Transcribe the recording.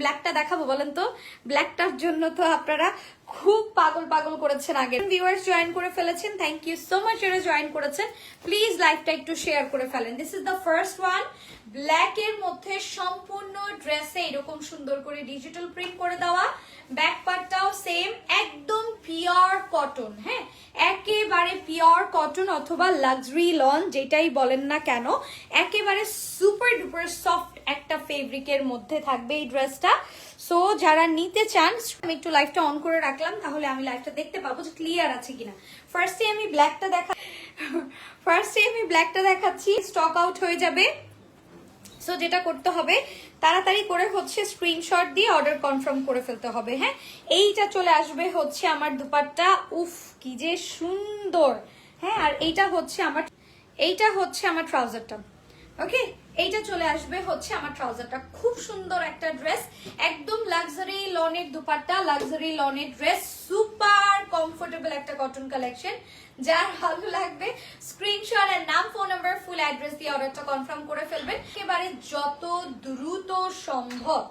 ব্ল্যাকটা দেখাবো, বলেন তো? ব্ল্যাকটার জন্য তো আপনারা খুব পাগল পাগল করেছেন আগে। ভিউয়ার্স জয়েন করে ফেলেছেন থ্যাংক ইউ সো মাচ যারা জয়েন করেছেন। প্লিজ লাইভটা একটু শেয়ার করে ফেলেন। This is the first one black এর মধ্যে সম্পূর্ণ ড্রেসে এরকম সুন্দর করে ডিজিটাল প্রিন্ট করে দেওয়া। ব্যাক পার্টটাও সেম একদম পিওর কটন হ্যাঁ? একেবারে পিওর কটন অথবা লাক্সারি লন যেটাই বলেন না কেন, একেবারে সুপার ডুপার সফট ফেব্রিকের মধ্যে থাকবে এই ড্রেসটা সো যারা নিতে চান, আমি একটু লাইফটা অন করে রাখলাম, তাহলে আমি লাইফটা দেখতে পাবো যে ক্লিয়ার আছে কিনা। ফার্স্টে আমি ব্ল্যাকটা দেখা ফার্স্টে আমি ব্ল্যাকটা দেখাচ্ছি স্টক আউট হয়ে যাবে। সো যেটা করতে হবে, তাড়াতাড়ি করে হচ্ছে স্ক্রিনশট দিয়ে অর্ডার কনফার্ম করে ফেলতে হবে হ্যাঁ? এইটা চলে আসবে হচ্ছে আমার দুপাট্টা। উফ, কি যে সুন্দর হ্যাঁ? আর এইটা হচ্ছে আমার এইটা হচ্ছে আমার ট্রাউজারটা ওকে এইটা চলে আসবে হচ্ছে আমার ট্রাউজারটা খুব সুন্দর একটা ড্রেস একদম লাক্সারি লনের দুপাট্টা লাক্সারি লনের ড্রেস সুপার কমফোর্টেবল একটা কটন কালেকশন যার ভালো লাগবে স্ক্রিনশট এর নাম ফোন নাম্বার ফুল অ্যাড্রেস দিয়ে অর্ডারটা কনফার্ম করে ফেলবেন। একেবারে যত দ্রুত সম্ভব।